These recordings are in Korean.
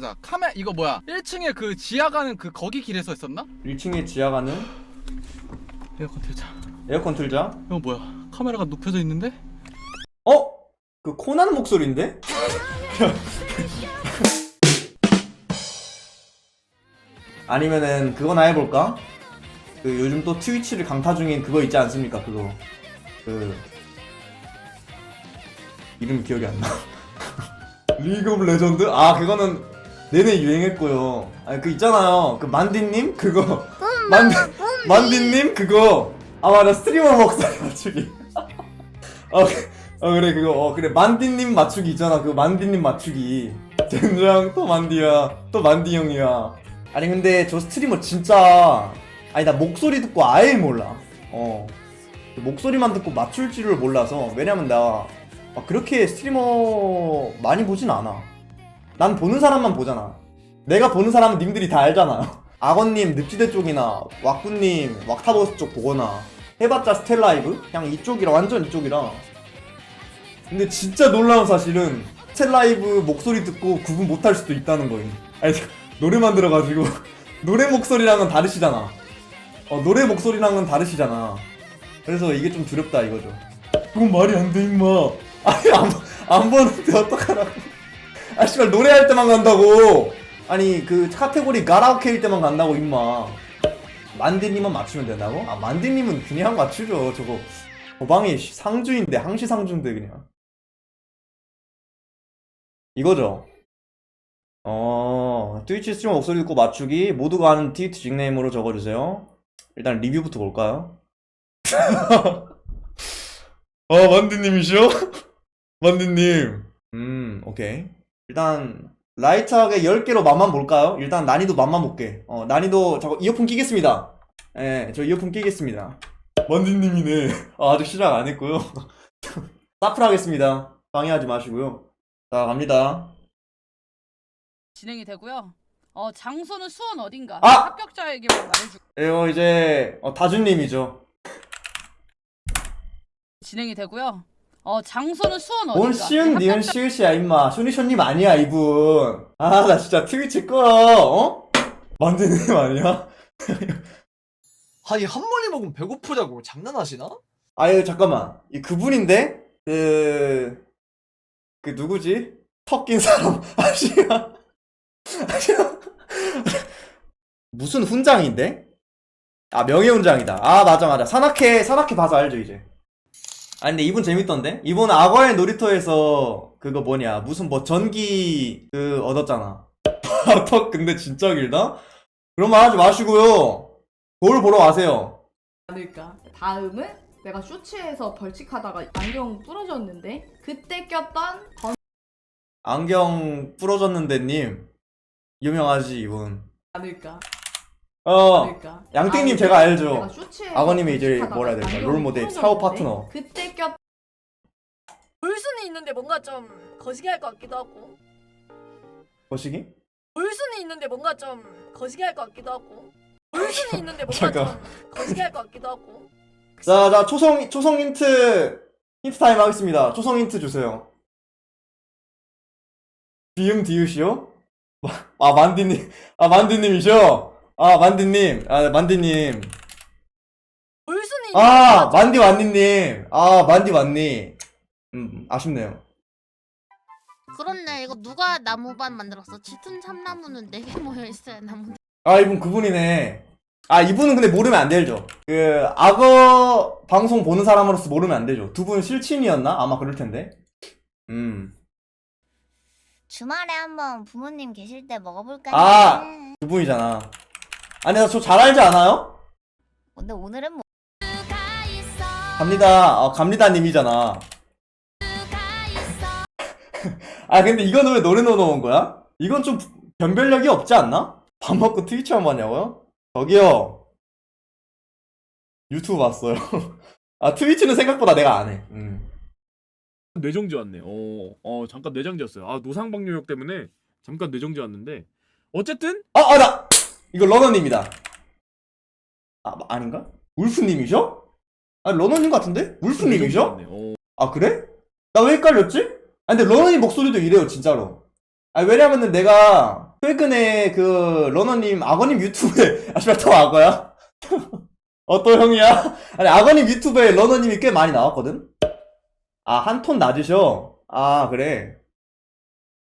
맞아 카메 이거 뭐야 1층에 그 지하 가는 그 거기 길에서 있었나? 1층에 지하 가는 에어컨 틀자 에어컨 틀자. 이거 뭐야 카메라가 눕혀져 있는데? 어? 그 코난 목소리인데? 아니면은 그거나 해볼까? 그 요즘 또 트위치를 강타 중인 그거 있지 않습니까? 그거 그 이름 기억이 안 나. 리그 오브 레전드? 아 그거는 내내 유행했고요. 아니 그 있잖아요. 그 만디님? 그거. 만디 만디님? 그거. 아 맞아. 스트리머 목소리 맞추기. 어, 그- 어 그래 그거. 어 그래. 만디님 맞추기 있잖아. 그 만디님 맞추기. 젠장 또 만디야. 또 만디 형이야. 아니 근데 저 스트리머 진짜. 아니 나 목소리 듣고 아예 몰라. 어. 목소리만 듣고 맞출 줄을 몰라서. 왜냐면 나막 그렇게 스트리머 많이 보진 않아 난 보는 사람만 보잖아 내가 보는 사람은 님들이 다 알잖아 악어님 늪지대 쪽이나 왁구님 왁타버스 쪽 보거나 해봤자 스텔라이브 그냥 이쪽이라 완전 이쪽이라 근데 진짜 놀라운 사실은 스텔라이브 목소리 듣고 구분 못할 수도 있다는 거예요. 아니 노래만 들어가지고 노래 목소리랑은 다르시잖아. 어 노래 목소리랑은 다르시잖아. 그래서 이게 좀 두렵다 이거죠. 그건 말이 안 돼 임마. 아니 안, 안 보는데 어떡하라고. 아 씨발 노래할 때만 간다고. 아니 그 카테고리 가라오케일 때만 간다고 임마. 만디님은 맞추면 된다고? 아 만디님은 그냥 맞추죠. 저거 도방이 상주인데 항시 상주인데 그냥. 이거죠. 어, 트위치 스트리머 목소리 듣고 맞추기 모두가 아는 트위치 닉네임으로 적어주세요. 일단 리뷰부터 볼까요? 어, 만디님이시요? 만디님. 음, 오케이. 일단 라이트하게 10개로 맛만 볼까요? 일단 난이도 맛만 볼게. 어, 난이도 저거 이어폰 끼겠습니다. 예, 저 이어폰 끼겠습니다. 만디님이네. 아, 아직 시작 안 했고요. 사플 하겠습니다. 방해하지 마시고요. 자, 갑니다. 진행이 되고요. 어 장소는 수원 어딘가 아! 합격자에게만 말해주고 이거 이제 어, 다준님이죠. 진행이 되고요. 어 장소는 수원 뭔 어딘가 시은 니은 시으시야 임마. 쇼니쇼님 아니야 이분. 아 나 진짜 트위치 꺼. 어? 만드님 아니야? 아니 한 마리 먹으면 배고프자고 장난하시나? 아유 잠깐만. 이 그분인데 그... 그 누구지? 턱 낀 사람 아시야? 아시야? 무슨 훈장인데? 아 명예훈장이다. 아 맞아 맞아. 산악회 산악회 봐서 알죠 이제. 아 근데 이분 재밌던데? 이분 악어의 놀이터에서 그거 뭐냐 무슨 뭐 전기 그 얻었잖아. 아, 턱 근데 진짜 길다? 그런 말 하지 마시고요. 거울 보러 가세요. 않을까. 다음은 내가 쇼츠에서 벌칙하다가 안경 부러졌는데 그때 꼈던 안경 부러졌는데 님 유명하지 이분. 않을까. 어 않을까. 양띵님 아, 제가 내가 알죠. 쇼츠에서 악어님이 이제 뭐라 해야 될까? 롤 모델, 부러졌는데 사업 파트너. 그때 꼈 볼 수는 있는데 뭔가 좀 거시기 할 것 같기도 하고 거시기? 볼 수는 있는데 뭔가 좀 거시기 할 것 같기도 하고 볼 수는 있는데 뭔가 잠깐. 좀 거시기 할 것 같기도 하고 자, 자 초성 초성 힌트 힌트 타임 하겠습니다. 초성 힌트 주세요. 비음 디귿이요? 아 만디님, 아 만디님이죠? 아 만디님, 아 만디님. 볼 수는 있는데 아 만디 완니님, 아 만디 완니. 음 아쉽네요. 그렇네 이거 누가 나무반 만들었어? 짙은 참나무는 4개 모여 있어야 나무 아 이분 그분이네. 아 이분은 근데 모르면 안 되죠. 그 악어 방송 보는 사람으로서 모르면 안 되죠. 두 분 실친이었나? 아마 그럴 텐데. 음. 주말에 한번 부모님 계실 때 먹어볼까 아! 해. 두 분이잖아. 아니 나 저 잘 알지 않아요? 근데 오늘은 뭐 갑니다. 어, 갑니다 님이잖아. 아 근데 이거는 왜 노래 넣어놓은 거야? 이건 좀 변별력이 없지 않나? 밥 먹고 트위치 한번 하냐고요? 저기요. 유튜브 봤어요. 아 트위치는 생각보다 내가 안 해. 음. 뇌정지 왔네. 어, 어 잠깐 뇌정지 왔어요. 아 노상방뇨역 때문에 잠깐 뇌정지 왔는데 어쨌든 아, 아, 나! 이거 러너님이다. 아, 마- 아닌가? 울프님이셔? 아, 러너님 같은데? 울프님이셔? 왔네. 어, 아, 그래? 나 왜 헷갈렸지? 아, 근데 러너님 목소리도 이래요, 진짜로. 아 왜냐면은 내가 최근에 그 러너님 악어님 유튜브에 아 씨발 또 악어야? 어 또 형이야? 아니 악어님 유튜브에 러너님이 꽤 많이 나왔거든? 아 한 톤 낮으셔? 아 그래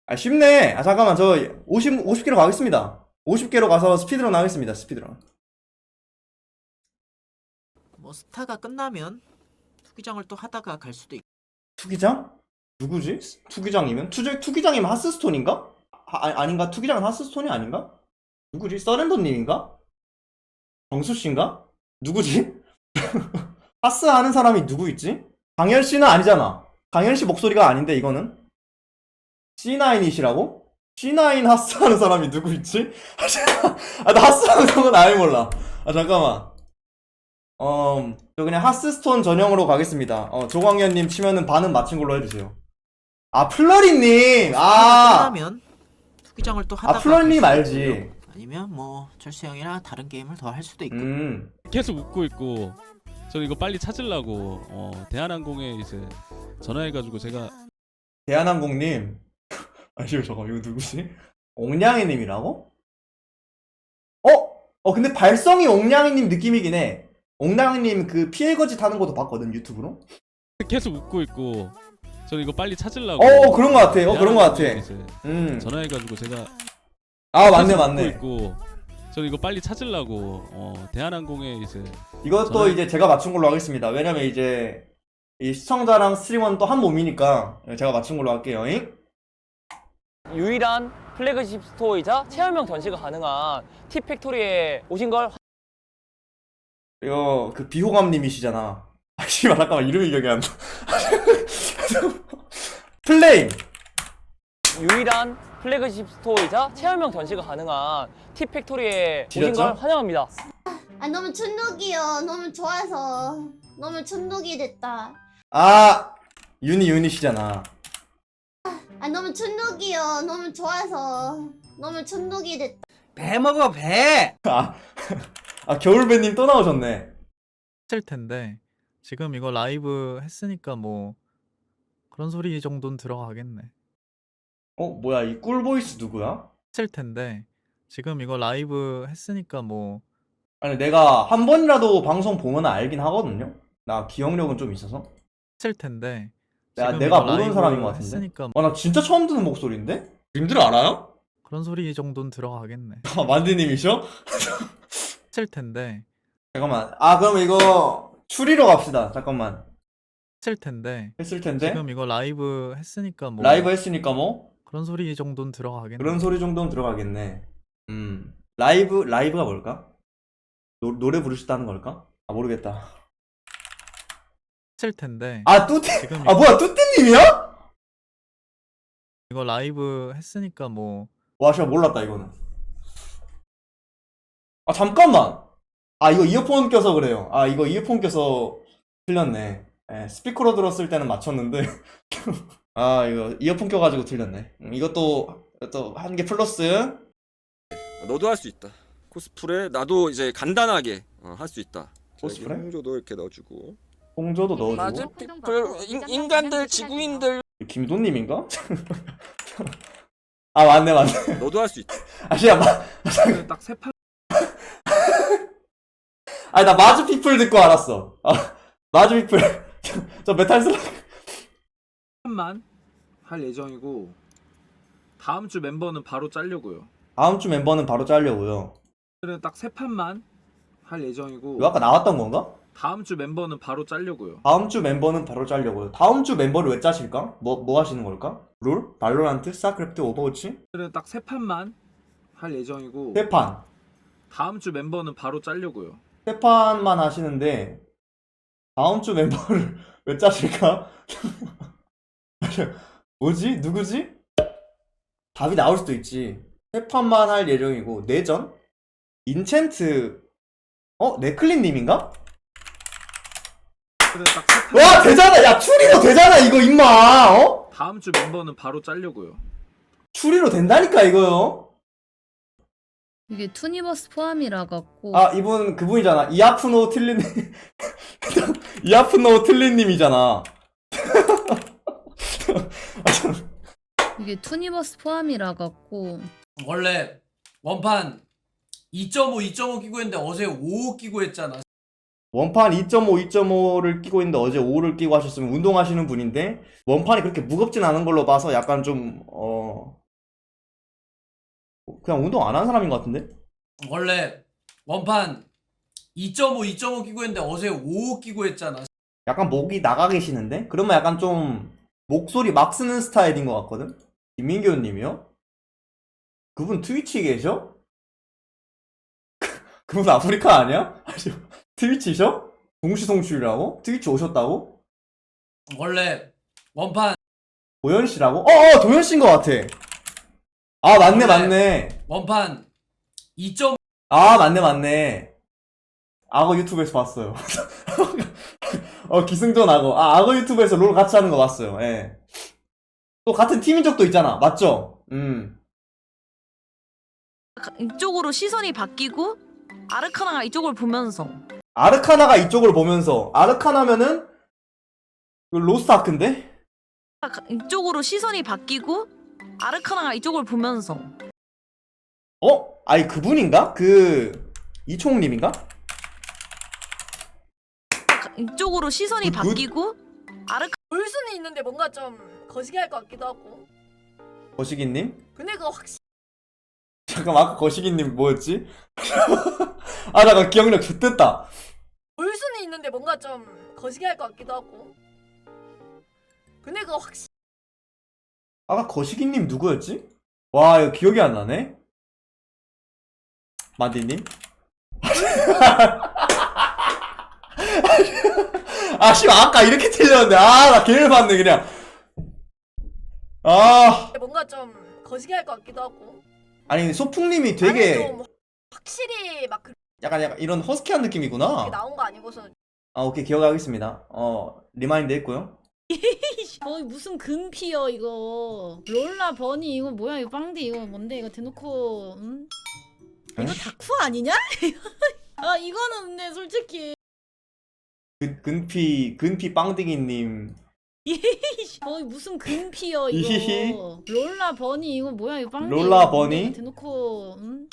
아 쉽네 아 잠깐만 저 50, 50개로 가겠습니다 50개로 가서 스피드런 하겠습니다 스피드런 뭐 스타가 끝나면 투기장을 또 하다가 갈 수도 있고 투기장? 누구지? 투기장이면? 투, 투기장이면 하스스톤인가? 아, 아니- 아닌가? 투기장은 하스스톤이 아닌가? 누구지? 서렌더님인가? 정수씨인가? 누구지? 하스 하는 사람이 누구 있지? 강현씨는 아니잖아 강현씨 목소리가 아닌데 이거는? C9이시라고? C9 하스 하는 사람이 누구 있지? 아, 나 하스 하는 사람은 아예 몰라 아 잠깐만 어, 저 그냥 하스스톤 전용으로 가겠습니다. 어, 조광현님 치면은 반은 맞힌 걸로 해주세요. 아, 플러리님! 아! 끝나면 투기장을 또 하다가 아, 플러리님 갈 수도 알지. 있고요. 아니면 뭐 철수 형이랑 다른 게임을 더 할 수도 있고 음. 계속 웃고 있고 저는 이거 빨리 찾으려고 어, 대한항공에 이제 전화해가지고 제가 대한항공님. 아, 이거 잠깐, 이거 누구지? 옥냥이님이라고? 어? 어, 근데 발성이 옥냥이님 느낌이긴 해. 옥냥이님 그 피해 거짓 하는 것도 봤거든, 유튜브로. 계속 웃고 있고 저는 이거 빨리 찾으려고 어, 그런 것 같아. 어, 그런 것 같아. 이제 음. 전화해가지고 제가 아, 맞네, 계속 맞네. 웃고 있고 저는 이거 빨리 찾으려고 어, 대한항공에 이제 이것도 저는- 이제 제가 맞춘 걸로 하겠습니다. 왜냐면 이제 이 시청자랑 스트리머는 또 한 몸이니까 제가 맞춘 걸로 할게요. 잉? 유일한 플래그십 스토어이자 체험형 전시가 가능한 티팩토리에 오신 걸 이거 그 비호감님이시잖아. 아 씨발 잠깐만 이름이 기억이 안 나. 플레임. 유일한 플래그십 스토어이자 체험형 전시가 가능한 티팩토리에 오신 지렸죠? 걸 환영합니다. 아 너무 춘덕이요. 너무 좋아서 너무 춘덕이 됐다. 아 유니 유니시잖아. 아 너무 춘덕이요. 너무 좋아서 너무 춘덕이 됐다. 배 먹어 배 아, 아 겨울배님 또 나오셨네. 했을 텐데 지금 이거 라이브 했으니까 뭐 그런 소리 정도는 들어가겠네. 어 뭐야 이 꿀보이스 누구야? 했을 텐데 지금 이거 라이브 했으니까 뭐 아니 내가 한 번이라도 방송 보면 알긴 하거든요. 나 기억력은 좀 있어서. 했을 텐데 야, 지금 내가 이거 모르는 라이브 사람인 것 같은데? 했으니까 뭐 아 나 진짜 처음 듣는 목소리인데? 님들 알아요? 그런 소리 정도는 들어가겠네. 아 만디님이셔? 했을 텐데 잠깐만. 아 그럼 이거 추리로 갑시다. 잠깐만. 했을 텐데 했을 텐데 지금 이거 라이브 했으니까 뭐 라이브 했으니까 뭐 그런 소리 정도는 들어가겠네. 그런 소리 정도는 들어가겠네. 음 라이브 라이브가 뭘까? 노, 노래 부르셨다는 걸까? 아 모르겠다. 했을 텐데 아 뚜띠 지금 아 이거, 뭐야 뚜띠님이야? 이거 라이브 했으니까 뭐 와 진짜 몰랐다 이거는. 아 잠깐만. 아 이거 이어폰 껴서 그래요. 아 이거 이어폰 껴서 틀렸네. 예, 스피커로 들었을 때는 맞췄는데 아 이거 이어폰 껴가지고 틀렸네. 음, 이것도 또 한 개 플러스. 너도 할 수 있다. 코스프레 나도 이제 간단하게 어, 할수 있다. 코스프레? 홍조도 이렇게 넣어주고. 홍조도 넣어주고. 맞은 피플 인, 인간들 지구인들 김도님인가? 아 맞네 맞네. 너도 할 수 있다. 아 진짜 마. 딱세 판. 아니 나 마즈 피플 듣고 알았어. 아 마즈 피플. 저, 저 메탈 슬라. 판만 할 예정이고 다음 주 멤버는 바로 짜려고요. 다음 주 멤버는 바로 짜려고요. 오늘은 딱 세 판만 할 예정이고 이거 아까 나왔던 건가? 다음 주 멤버는 바로 짜려고요. 다음 주 멤버는 바로 짜려고요. 다음 주 멤버를 왜 짜실까? 뭐, 뭐 하시는 걸까? 롤? 발로란트? 스타크래프트? 오버워치? 오늘은 딱 세 판만 할 예정이고 세 판. 다음 주 멤버는 바로 짜려고요. 세 판만 하시는데, 다음 주 멤버를 왜 짜실까? 뭐지? 누구지? 답이 나올 수도 있지. 세 판만 할 예정이고, 내전? 인챈트, 어? 네클린님인가? 딱세. 와, 되잖아! 야, 추리로 되잖아, 이거, 임마! 어? 다음 주 멤버는 바로 짜려고요. 추리로 된다니까, 이거요? 이게 투니버스 포함이라 갖고 아 이분 그분이잖아 이아프노 틀린 이아프노 틀린님이잖아 아, 참. 이게 투니버스 포함이라 갖고 원래 원판 2.5 2.5 끼고 했는데 어제 5 끼고 했잖아 원판 2.5, 2.5를 끼고 있는데 어제 5를 끼고 하셨으면 운동하시는 분인데 원판이 그렇게 무겁진 않은 걸로 봐서 약간 좀 어... 그냥 운동 안 한 사람인 것 같은데? 원래 원판 2.5 2.5 끼고 했는데 어제 5 끼고 했잖아 약간 목이 나가 계시는데? 그러면 약간 좀 목소리 막 쓰는 스타일인 것 같거든? 김민교 님이요? 그분 트위치 계셔? 그분 아프리카 아니야? 트위치셔? 동시송출이라고? 트위치 오셨다고? 원래 원판 도현 씨라고? 어 어 도현 씨인 것 같아. 아 맞네 원래- 맞네. 원판 2.5아 맞네 맞네. 악어 유튜브에서 봤어요. 어 기승전 악어. 아 악어 유튜브에서 롤 같이 하는 거 봤어요. 예. 또 같은 팀인 적도 있잖아. 맞죠? 음. 이쪽으로 시선이 바뀌고 아르카나가 이쪽을 보면서 아르카나가 이쪽을 보면서 아르카나면은 그 로스트 아크인데? 이쪽으로 시선이 바뀌고 아르카나가 이쪽을 보면서 어? 아니 그분인가? 그 이총님인가? 이쪽으로 시선이 굿, 굿. 바뀌고 아르카 볼 수는 있는데 뭔가 좀 거시기 할 것 같기도 하고. 거시기님? 근데 그거 확실히 잠깐 아까 거시기님 뭐였지? 아 잠깐 기억력 좋댔다. 볼 수는 있는데 뭔가 좀 거시기 할 것 같기도 하고. 근데 그거 확실히 아까 거시기님 누구였지? 와 이거 기억이 안 나네. 만디님? 아, 씨, 아까 이렇게 틀렸는데. 아, 나 개를 봤네, 그냥. 아. 뭔가 좀 거시기 할 것 같기도 하고. 아니, 소풍님이 되게 좀 확실히 막 그렇게 약간, 약간 이런 허스키한 느낌이구나. 나온 거 아니고서 아, 오케이, 기억하겠습니다. 어, 리마인드 했고요. 어이 무슨 금피여 이거 롤라 버니 이거 뭐야 이거 빵디 이거 뭔데 이거 대놓고 음? 이거 응? 다쿠 아니냐? 아 이거는 근데 솔직히 근, 근피, 근피 빵디기님. 어이 무슨 금피여. 이거 롤라 버니 이거 뭐야 이거 빵디 롤라 버니? 대놓고 음?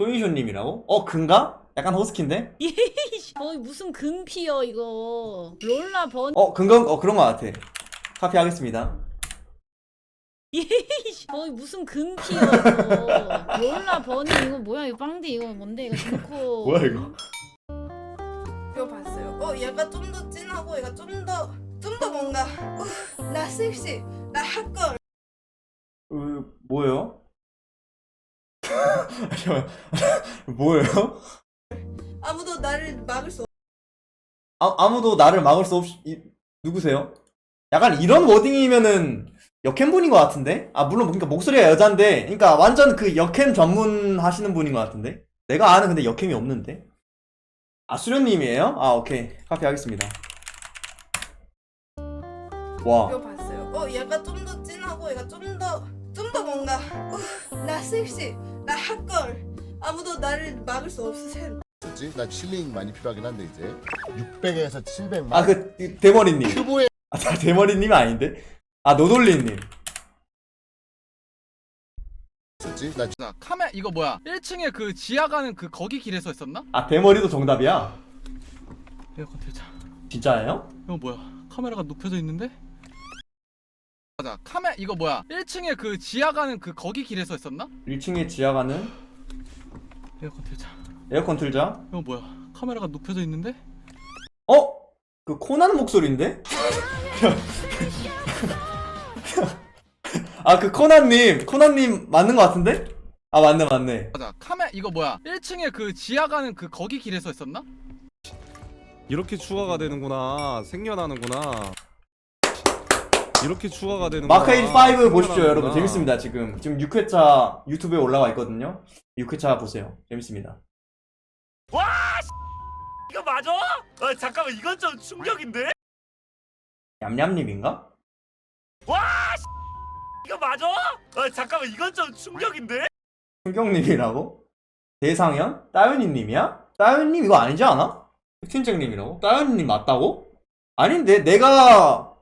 소이쇼님이라고? 어, 근가? 약간 허스키인데? 어이 무슨 금피여 이거 롤라 버니 어, 근거, 어, 그런 거 같아. 카피 하겠습니다. 어이 무슨 금피여 이거 롤라 버니 이거 뭐야 이거 빵디 이거 뭔데 이거 대놓고 뭐야, 이거? 이거 봤어요. 어 얘가 좀 더 진하고 얘가 좀더 좀 더 뭔가 어, 나 섹시 나 핫걸 어, 뭐예요? 잠깐만. 뭐예요? 아무도 나를 막을 수 없. 아, 아무도 나를 막을 수 없이 이- 누구세요? 약간 이런 워딩이면은 역캠 분인 것 같은데? 아 물론 그러니까 목소리가 여잔데 그러니까 완전 그 역캠 전문 하시는 분인 것 같은데? 내가 아는 근데 역캠이 없는데? 아 수련님이에요? 아 오케이 카피 하겠습니다 와 이거 봤어요. 어 얘가 좀 더 진하고 얘가 좀 더 좀 더 뭔가 어, 나 섹시 나 핫걸 아무도 나를 막을 수 없으세요. 나 칠링 많이 필요하긴 한데 이제 600에서 700만 아 그 대머리님 큐보에 아다 대머리님이 아닌데? 아 노돌리님 나자 카메 이거 뭐야 1층에 그 지하 가는 그 거기 길에서 했었나? 아 대머리도 정답이야? 에어컨 틀자 진짜예요? 이거 뭐야 카메라가 눕혀져 있는데? 맞아 카메 이거 뭐야 1층에 그 지하 가는 그 거기 길에서 했었나? 1층에 지하 가는 에어컨 틀자 에어컨 틀자 이거 뭐야 카메라가 눕혀져 있는데? 어? 그 코난 목소리인데? 아 그 코난님 코난님 맞는 것 같은데? 아 맞네 맞네 맞아 카메 이거 뭐야 1층에 그 지하 가는 그 거기 길에서 했었나? 이렇게 추가가 되는구나. 생겨나는구나. 이렇게 추가가 되는구나. 마크에이지 5 보십시오. 여러분 재밌습니다 지금 지금 6회차 유튜브에 올라와 있거든요 6회차 보세요 재밌습니다 와! 이거 맞아? 어, 잠깐만 이건 좀 충격인데? 얌얌님인가? 와! 이거 맞아? 어, 잠깐만 이건 좀 충격인데? 충경님이라고? 대상현? 따윤이님이야? 따윤님 이거 아니지 않아? 팀장님이라고? 따윤이님 맞다고? 아닌데 내가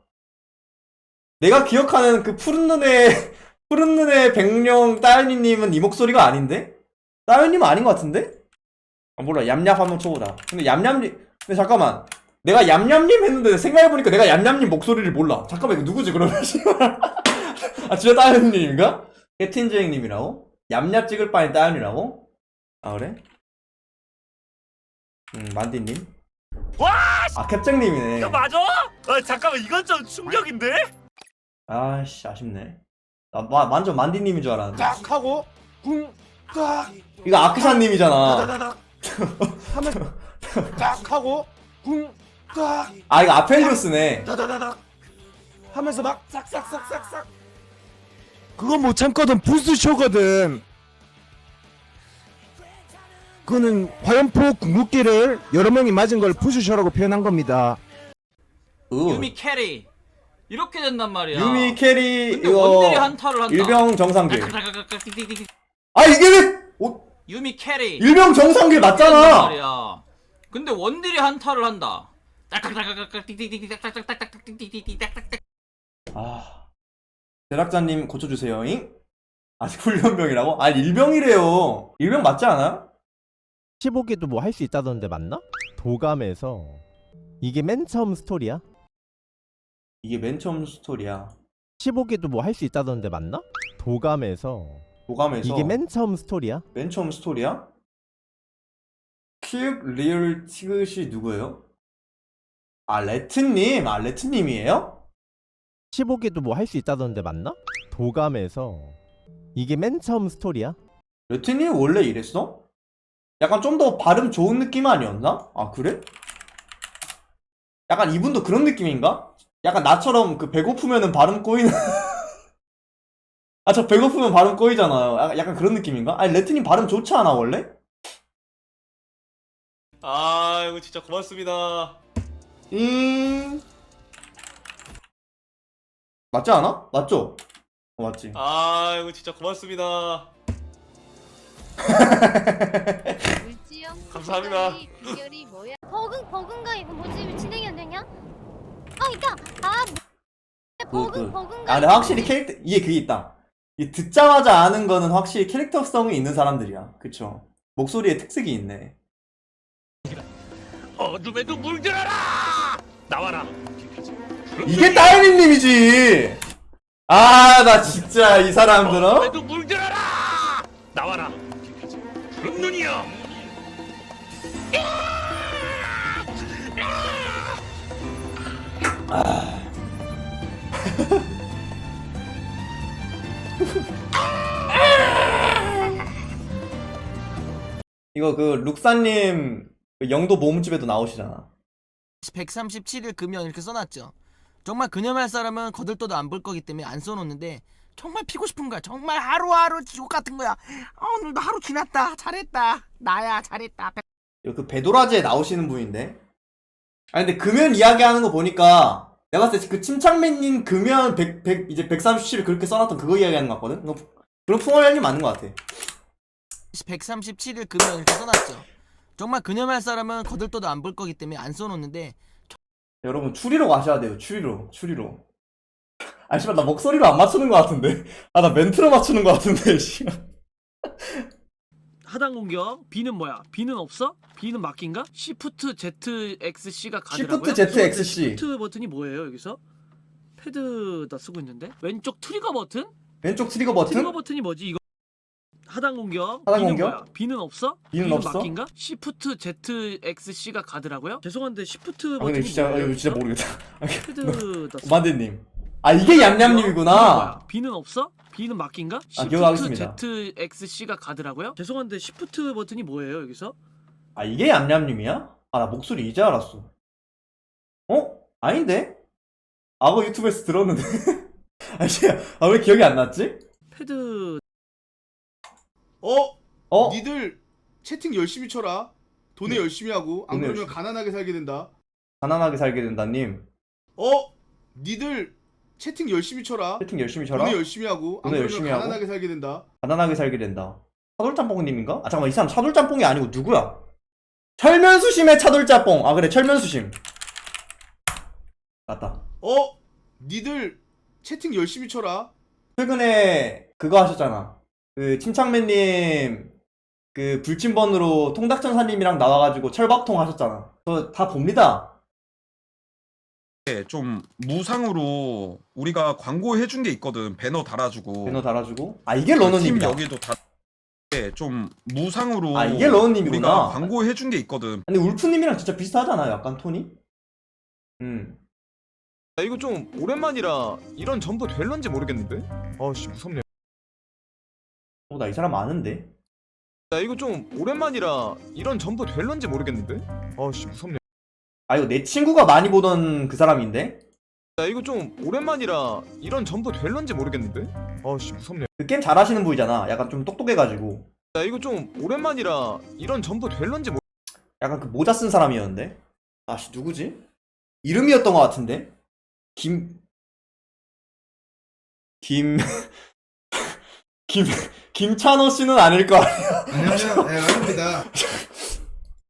내가 기억하는 그 푸른 눈의 푸른 눈의 백령 따윤이님은 이 목소리가 아닌데? 따윤님 아닌 것 같은데? 아, 몰라 얌얌 한번 쳐보자. 근데 얌얌님 근데 잠깐만 내가 얌얌님 했는데 생각해보니까 내가 얌얌님 목소리를 몰라. 잠깐만 이거 누구지 그러면? 아 진짜 따윤님인가? 캡틴제잉님이라고? 얌얌 찍을 바엔 따윤이라고? 아 그래? 음 만디님. 와! 아 캡쟁님이네. 이거 맞아? 어, 잠깐만 이건 좀 충격인데? 아씨 아쉽네. 나 마, 완전 만디님인 줄 알았는데. 딱 하고 쿵딱. 이거 하면 딱 하고 쿵딱. 아 이거 아펠리오스네. 하면서 막 싹싹싹싹싹. 그건 못 참거든. 부스쇼거든. 그거는 화염포 궁극기를 여러 명이 맞은 걸 부스쇼라고 표현한 겁니다. 유미 캐리 이렇게 된단 말이야. 유미 캐리 근데 이거 원딜이 한타를 한다. 일병 정상길. 아 이게 왜 오, 유미 캐리. 일병 정상길 맞잖아. 말이야. 근데 원딜이 한타를 한다. 아 제작자님 고쳐주세요잉. 아직 훈련병이라고? 아 일병이래요. 일병 맞지 않아? 15개도 뭐 할 수 있다던데 맞나? 도감에서 이게 맨 처음 스토리야? 이게 맨 처음 스토리야. 15개도 뭐 할 수 있다던데 맞나? 도감에서 도감에서 이게 맨 처음 스토리야? 맨 처음 스토리야? 큐 리얼 티그시 누구예요? 아 레트님, 아 레트님이에요? 15개도 뭐 할 수 있다던데 맞나? 도감에서 이게 맨 처음 스토리야? 레트님 원래 이랬어? 약간 좀 더 발음 좋은 느낌 아니었나? 아 그래? 약간 이분도 그런 느낌인가? 약간 나처럼 그 배고프면은 발음 꼬이는 아 저 배고프면 발음 꼬이잖아요 약간, 약간 그런 느낌인가? 아니 레트님 발음 좋지 않아 원래? 아 이거 진짜 고맙습니다 음 맞지 않아? 맞죠? 어, 맞지 아 이거 진짜 고맙습니다 감사합니다 버그 버그인가 이거 뭐지 진행이 안 되냐? 아 있다. 아 그, 버그 그. 버그인가? 아 근데 확실히 캐릭터 이게 그게 있다 이 듣자마자 아는 거는 확실히 캐릭터성이 있는 사람들이야 그쵸 목소리에 특색이 있네 어둠에도 물들어라! 나와라. 이게 따윤이님이지 아 나 진짜 이 사람들은 어둠에도 물들어라! 나와라. 눈이여. 이거 그 룩사님 그 영도 모음집에도 나오시잖아 137일 금연 이렇게 써놨죠. 정말 그녀말 사람은 거들떠도 안 볼 거기 때문에 안 써놓는데 정말 피고 싶은 거야. 정말 하루하루 지옥 같은 거야. 아, 오늘도 하루 지났다. 잘했다. 나야 잘했다. 이거 그 배도라지에 나오시는 분인데 아니 근데 금연 이야기하는 거 보니까 내가 봤을 때 그 침착맨님 금연 100, 100 이제 137을 그렇게 써놨던 그거 이야기하는 것 같거든? 그거 그런 풍월현이 맞는 것 같아. 137일 금연 이렇게 써놨죠. 정말 그녀말 사람은 거들떠도 안 볼 거기 때문에 안 써놓는데 여러분 추리로 가셔야 돼요 추리로 추리로. 아 씨발 나 목소리로 안 맞추는 것 같은데. 아 나 멘트로 맞추는 것 같은데 씨발 하단 공격 B는 뭐야? B는 없어? B는 막긴가? Shift Z X C가 가더라고요. Shift Z, X, C. Shift 버튼이 뭐예요 여기서? 패드다 쓰고 있는데 왼쪽 트리거 버튼? 왼쪽 트리거 트리거 버튼 버튼이 뭐지 이거? 하단 공격 하단 B는 공격? 뭐야? B는 없어? B는 없어? 막긴가? Shift Z X C가 가더라고요. 죄송한데 Shift 아 버튼이 근데 진짜 아, 뭐예요? 이거 진짜? 모르겠다 패드다 쓰고 만대님 아 이게 얌얌님이구나 B는 없어? B는 막긴가? 아, 기억하겠습니다. Z X C가 가더라고요. 죄송한데 Shift 버튼이 뭐예요 여기서? 아 이게 얌얌님이야? 아 나 목소리 이제 알았어 어? 아닌데? 악어 유튜브에서 들었는데 아왜 기억이 안 났지? 패드 어? 어? 니들 채팅 열심히 쳐라 돈에 열심히 하고 안 돈에 그러면 열심히. 가난하게 살게 된다 가난하게 살게 된다님 어? 니들 채팅 열심히 쳐라 채팅 열심히 쳐라 돈에 열심히 하고 안 돈에 그러면 열심히 하고. 가난하게 살게 된다 가난하게 살게 된다 차돌짬뽕님인가? 아 잠깐만 이 사람 차돌짬뽕이 아니고 누구야? 철면수심의 차돌짬뽕 아 그래 철면수심 맞다 어? 니들 채팅 열심히 쳐라. 최근에 그거 하셨잖아. 그 침착맨님 그 불침번으로 통닭전사님이랑 나와가지고 철밥통 하셨잖아. 저 다 봅니다. 네, 좀 무상으로 우리가 광고 해 준 게 있거든 배너 달아주고 배너 달아주고 아 이게 팀 러너님이다. 여기도 다 네, 좀 무상으로 아, 이게 러너님이구나. 우리가 광고 해 준 게 있거든 근데 울프님이랑 진짜 비슷하잖아. 약간 톤이. 음. 야, 이거 좀 오랜만이라 이런 전부 될런지 모르겠는데. 아씨 무섭네. 어, 나 이 사람 아는데. 야, 이거 좀 오랜만이라 이런 전부 될런지 모르겠는데. 아씨 무섭네. 아 이거 내 친구가 많이 보던 그 사람인데. 야, 이거 좀 오랜만이라 이런 전부 될런지 모르겠는데. 아씨 무섭네. 그 게임 잘하시는 분이잖아. 약간 좀 똑똑해가지고. 야, 이거 좀 오랜만이라 이런 전부 될런지 모르. 약간 그 모자 쓴 사람이었는데. 아씨 누구지? 이름이었던 것 같은데. 김. 김. 김. 김찬호 씨는 아닐 거 아니야. 안녕하세요. 네, 아닙니다.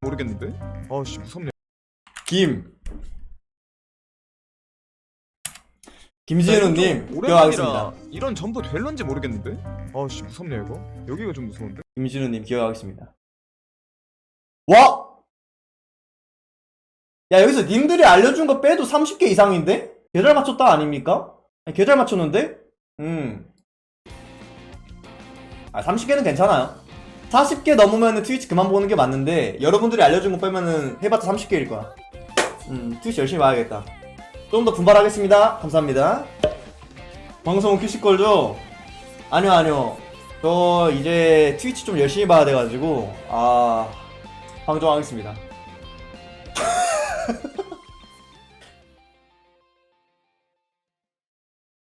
모르겠는데. 아씨 무섭네. 김. 김진우님 야, 이거 좀 기억하겠습니다. 이런 전부 될런지 모르겠는데. 아씨 무섭네 이거. 여기가 좀 무서운데. 김진우님 기억하겠습니다. 와! 야 여기서 님들이 알려준 거 빼도 30개 이상인데? 계절 맞췄다 아닙니까? 아니, 계절 맞췄는데? 음. 아 30개는 괜찮아요. 40개 넘으면 트위치 그만 보는 게 맞는데 여러분들이 알려준 거 빼면은 해봤자 30개일 거야. 음, 큐시 열심히 봐야겠다. 좀 더 분발하겠습니다. 감사합니다. 방송 큐시 걸죠? 아니요, 아니요. 저 이제 트위치 좀 열심히 봐야 돼가지고, 아, 방종하겠습니다.